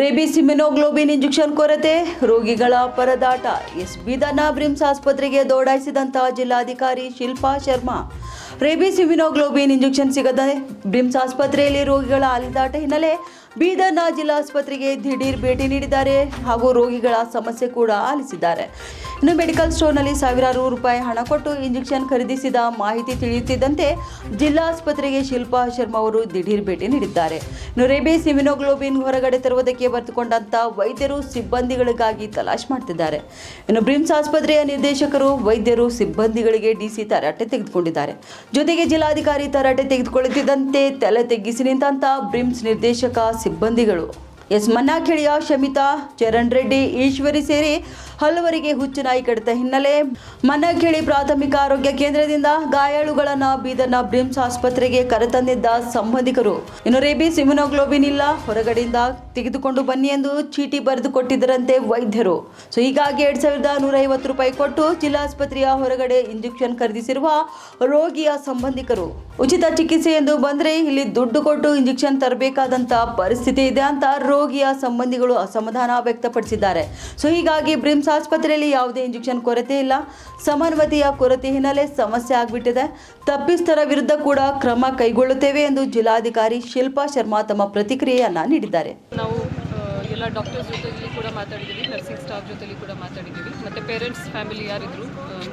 Rabies immunoglobulin injection ಕೊರತೆ, ರೋಗಿಗಳ ಪರದಾಟ. ಎಸ್ ಬೀದರ್ನ ಬ್ರಿಮ್ಸ್ ಆಸ್ಪತ್ರೆಗೆ ದೌಡಾಯಿಸಿದಂತಹ ಜಿಲ್ಲಾಧಿಕಾರಿ Shilpa Sharma rabies immunoglobulin injection ಸಿಗದೆ ಬ್ರಿಮ್ಸ್ ಆಸ್ಪತ್ರೆಯಲ್ಲಿ ರೋಗಿಗಳ ಅಲಿದಾಟ ಹಿನ್ನೆಲೆ ಬೀದರ್ನ ಜಿಲ್ಲಾಸ್ಪತ್ರೆಗೆ ದಿಢೀರ್ ಭೇಟಿ ನೀಡಿದ್ದಾರೆ ಹಾಗೂ ರೋಗಿಗಳ ಸಮಸ್ಯೆ ಕೂಡ ಆಲಿಸಿದ್ದಾರೆ. ಇನ್ನು ಮೆಡಿಕಲ್ ಸ್ಟೋರ್ನಲ್ಲಿ ಸಾವಿರಾರು ರೂಪಾಯಿ ಹಣ ಕೊಟ್ಟು ಇಂಜೆಕ್ಷನ್ ಖರೀದಿಸಿದ ಮಾಹಿತಿ ತಿಳಿಯುತ್ತಿದ್ದಂತೆ ಜಿಲ್ಲಾಸ್ಪತ್ರೆಗೆ ಶಿಲ್ಪಾ ಶರ್ಮಾ ಅವರು ದಿಢೀರ್ ಭೇಟಿ ನೀಡಿದ್ದಾರೆ. ಇನ್ನು ರೇಬಿಸ್ ಇಮ್ಯುನೋಗ್ಲೋಬಿನ್ ಹೊರಗಡೆ ತರುವುದಕ್ಕೆ ಬರೆದುಕೊಂಡಂತ ವೈದ್ಯರು ಸಿಬ್ಬಂದಿಗಳಿಗಾಗಿ ತಲಾಶ್ ಮಾಡ್ತಿದ್ದಾರೆ. ಇನ್ನು ಬ್ರಿಮ್ಸ್ ಆಸ್ಪತ್ರೆಯ ನಿರ್ದೇಶಕರು ವೈದ್ಯರು ಸಿಬ್ಬಂದಿಗಳಿಗೆ ಡಿಸಿ ತರಾಟೆ ತೆಗೆದುಕೊಂಡಿದ್ದಾರೆ. ಜೊತೆಗೆ ಜಿಲ್ಲಾಧಿಕಾರಿ ತರಾಟೆ ತೆಗೆದುಕೊಳ್ಳುತ್ತಿದ್ದಂತೆ ತಲೆ ತೆಗ್ಗಿಸಿ ನಿಂತಂತ ಬ್ರಿಮ್ಸ್ ನಿರ್ದೇಶಕ ಸಿಬ್ಬಂದಿಗಳು. ಎಸ್ ಮನ್ನಾಖೇಳಿಯ ಶಮಿತಾ ಚರಣ್ ರೆಡ್ಡಿ, ಈಶ್ವರಿ ಸೇರಿ ಹಲವರಿಗೆ ಹುಚ್ಚು ನಾಯಿ ಕಡಿತ ಹಿನ್ನೆಲೆ. ಮನ್ನಾಖೇಳಿ ಪ್ರಾಥಮಿಕ ಆರೋಗ್ಯ ಕೇಂದ್ರದಿಂದ ಗಾಯಾಳುಗಳನ್ನ ಬೀದರ್ನ ಬ್ರಿಮ್ಸ್ ಆಸ್ಪತ್ರೆಗೆ ಕರೆತಂದಿದ್ದ ಸಂಬಂಧಿಕರು. ಇನ್ನು ರೇಬಿಸ್ ಇಮ್ಯುನೋಗ್ಲೋಬಿನ್ ಇಲ್ಲ, ಹೊರಗಡೆಯಿಂದ ತೆಗೆದುಕೊಂಡು ಬನ್ನಿ ಎಂದು ಚೀಟಿ ಬರೆದು ಕೊಟ್ಟಿದ್ದರಂತೆ ವೈದ್ಯರು. ಸೊ, ಹೀಗಾಗಿ ಎರಡ್ ಸಾವಿರದ ನೂರ ಐವತ್ತು ರೂಪಾಯಿ ಕೊಟ್ಟು ಜಿಲ್ಲಾಸ್ಪತ್ರೆಯ ಹೊರಗಡೆ ಇಂಜೆಕ್ಷನ್ ಖರೀದಿಸಿರುವ ರೋಗಿಯ ಸಂಬಂಧಿಕರು. ಉಚಿತ ಚಿಕಿತ್ಸೆ ಎಂದು ಬಂದ್ರೆ ಇಲ್ಲಿ ದುಡ್ಡು ಕೊಟ್ಟು ಇಂಜೆಕ್ಷನ್ ತರಬೇಕಾದಂತ ಪರಿಸ್ಥಿತಿ ಇದೆ ಅಂತ ರೋಗಿಯ ಸಂಬಂಧಿಗಳು ಅಸಮಾಧಾನ ವ್ಯಕ್ತಪಡಿಸಿದ್ದಾರೆ. ಸೊ, ಹೀಗಾಗಿ ಬ್ರಿಮ್ಸ್ ಆಸ್ಪತ್ರೆಯಲ್ಲಿ ಯಾವುದೇ ಇಂಜೆಕ್ಷನ್ ಕೊರತೆ ಇಲ್ಲ. ಸಮನ್ವತೆಯ ಕೊರತೆ ಹಿನ್ನೆಲೆ ಸಮಸ್ಯೆ ಆಗ್ಬಿಟ್ಟಿದೆ. ತಪ್ಪಿಸ್ತರ ವಿರುದ್ಧ ಕೂಡ ಕ್ರಮ ಕೈಗೊಳ್ಳುತ್ತೇವೆ ಎಂದು ಜಿಲ್ಲಾಧಿಕಾರಿ ಶಿಲ್ಪಾ ಶರ್ಮಾ ತಮ್ಮ ಪ್ರತಿಕ್ರಿಯೆಯನ್ನ ನೀಡಿದ್ದಾರೆ. ನಾವು ಎಲ್ಲ ಡಾಕ್ಟರ್ಸ್ ಜೊತೆಲಿ ಕೂಡ ಮಾತಾಡಿದ್ದೀವಿ, ನರ್ಸಿಂಗ್ ಸ್ಟಾಫ್ ಜೊತೆಲಿ ಕೂಡ ಮಾತಾಡಿದ್ದೀವಿ. ಮತ್ತು ಪೇರೆಂಟ್ಸ್ ಫ್ಯಾಮಿಲಿ ಯಾರಿದ್ರು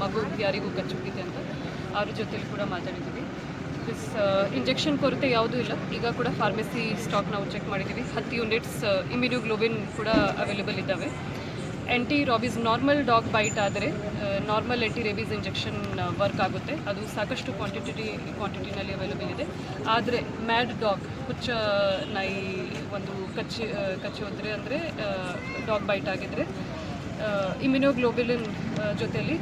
ಮಗು ಯಾರಿಗೂ ಕಚ್ಚಿಬಿಟ್ಟಿದೆ ಅಂತ, ಅವ್ರ ಜೊತೆಲಿ ಕೂಡ ಮಾತಾಡಿದ್ದೀವಿ. ಪ್ಲಸ್ ಇಂಜೆಕ್ಷನ್ ಕೊರತೆ ಯಾವುದೂ ಇಲ್ಲ. ಈಗ ಕೂಡ ಫಾರ್ಮಸಿ ಸ್ಟಾಕ್ ನಾವು ಚೆಕ್ ಮಾಡಿದ್ದೀವಿ. ಹತ್ತು ಯೂನಿಟ್ಸ್ ಇಮ್ಯುನೋಗ್ಲೋಬಿನ್ ಕೂಡ ಅವೈಲೇಬಲ್ ಇದ್ದಾವೆ. Anti rabies normal dog bite ಆದರೆ normal anti rabies injection work ಆಗುತ್ತೆ. ಅದು ಸಾಕಷ್ಟು ಕ್ವಾಂಟಿಟಿ ಕ್ವಾಂಟಿಟಿನಲ್ಲಿ ಅವೈಲೇಬಲ್ ಇದೆ. ಆದರೆ ಮ್ಯಾಡ್ ಡಾಗ್ ಹುಚ್ಚ ನಾಯಿ ಒಂದು ಕಚ್ಚಿ ಕಚ್ಚಿ ಹೋದರೆ ಅಂದರೆ ಡಾಗ್ ಬೈಟ್ ಆಗಿದ್ರೆ ಇಮ್ಯುನೋಗ್ಲೋಬಿಲಿನ್ ಜೊತೆಯಲ್ಲಿ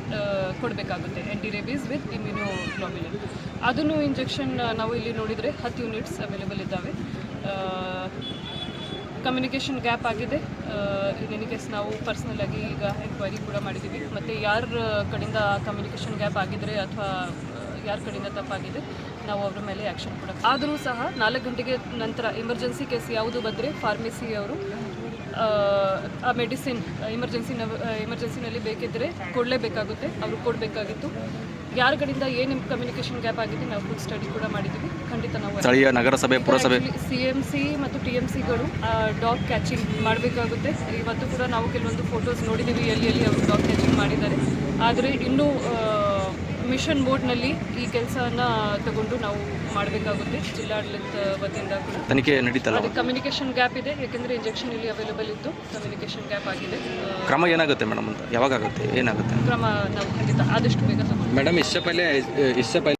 ಕೊಡಬೇಕಾಗುತ್ತೆ ಆ್ಯಂಟಿ ರೇಬೀಸ್ ವಿತ್ ಇಮ್ಯುನೋಗ್ಲೋಬಿಲಿನ್ ಅದನ್ನು ಇಂಜೆಕ್ಷನ್ ನಾವು ಇಲ್ಲಿ ನೋಡಿದರೆ ಹತ್ತು ಯೂನಿಟ್ಸ್ ಅವೈಲೇಬಲ್ ಇದ್ದಾವೆ. ಕಮ್ಯುನಿಕೇಷನ್ ಗ್ಯಾಪ್ ಆಗಿದೆ. ಇನ್ ಕೇಸ್ ನಾವು ಪರ್ಸ್ನಲ್ ಆಗಿ ಈಗ ಎಂಕ್ವೈರಿ ಕೂಡ ಮಾಡಿದ್ದೀವಿ. ಮತ್ತು ಯಾರ ಕಡೆಯಿಂದ ಕಮ್ಯುನಿಕೇಷನ್ ಗ್ಯಾಪ್ ಆಗಿದ್ರೆ ಅಥವಾ ಯಾರ ಕಡೆಯಿಂದ ತಪ್ಪಾಗಿದೆ, ನಾವು ಅವರ ಮೇಲೆ ಆ್ಯಕ್ಷನ್ ಕೂಡ. ಆದರೂ ಸಹ ನಾಲ್ಕು ಗಂಟೆಗೆ ನಂತರ ಎಮರ್ಜೆನ್ಸಿ ಕೇಸ್ ಯಾವುದು ಬಂದರೆ ಫಾರ್ಮಸಿ ಅವರು ಆ ಮೆಡಿಸಿನ್ ಎಮರ್ಜೆನ್ಸಿ ಎಮರ್ಜೆನ್ಸಿನಲ್ಲಿ ಬೇಕಿದ್ದರೆ ಕೊಡಲೇಬೇಕಾಗುತ್ತೆ. ಅವರು ಕೊಡಬೇಕಾಗಿತ್ತು. ಯಾರುಗಳಿಂದ ಕಡೆಯಿಂದ ಏನು ಕಮ್ಯುನಿಕೇಷನ್ ಗ್ಯಾಪ್ ಆಗಿದೆ ನಾವು ಫುಲ್ ಸ್ಟಡಿ ಕೂಡ ಮಾಡಿದ್ದೀವಿ. ಖಂಡಿತ ನಾವು ಸ್ಥಳೀಯ ನಗರಸಭೆ ಪುರಸಭೆ. ಸಿ ಎಂ ಸಿ ಮತ್ತು ಟಿ ಎಂ ಸಿಗಳು ಡಾಗ್ ಕ್ಯಾಚಿಂಗ್ ಮಾಡಬೇಕಾಗುತ್ತೆ. ಇವತ್ತು ಕೂಡ ನಾವು ಕೆಲವೊಂದು ಫೋಟೋಸ್ ನೋಡಿದ್ದೀವಿ. ಎಲ್ಲಿ ಎಲ್ಲಿ ಅವರು ಡಾಗ್ ಕ್ಯಾಚಿಂಗ್ ಮಾಡಿದ್ದಾರೆ. ಆದರೆ ಇನ್ನೂ ಮಿಷನ್ ಬೋರ್ಡ್ನಲ್ಲಿ ಈ ಕೆಲಸವನ್ನು ತಗೊಂಡು ನಾವು ಮಾಡಬೇಕಾಗುತ್ತೆ. ಜಿಲ್ಲಾಡಳಿತ ವತಿಯಿಂದ ತನಿಖೆ ನಡೀತಲ್ಲ ಅದು ಕಮ್ಯುನಿಕೇಷನ್ ಗ್ಯಾಪ್ ಇದೆ ಯಾಕೆಂದರೆ ಇಂಜೆಕ್ಷನ್ ಇಲ್ಲಿ ಅವೈಲೇಬಲ್ ಇತ್ತು. ಕಮ್ಯುನಿಕೇಷನ್ ಗ್ಯಾಪ್ ಆಗಿದೆ. ಕ್ರಮ ಏನಾಗುತ್ತೆ ಮೇಡಮ್ ಅಂತ? ಯಾವಾಗ ಆಗುತ್ತೆ ಏನಾಗುತ್ತೆ? ಕ್ರಮ ನಾವು ಖಂಡಿತ ಆದಷ್ಟು ಬೇಗ ತಗೊಂಡು. ಮೇಡಮ್ ಇಷ್ಟ ಪಲ್ಯ ಇಷ್ಟ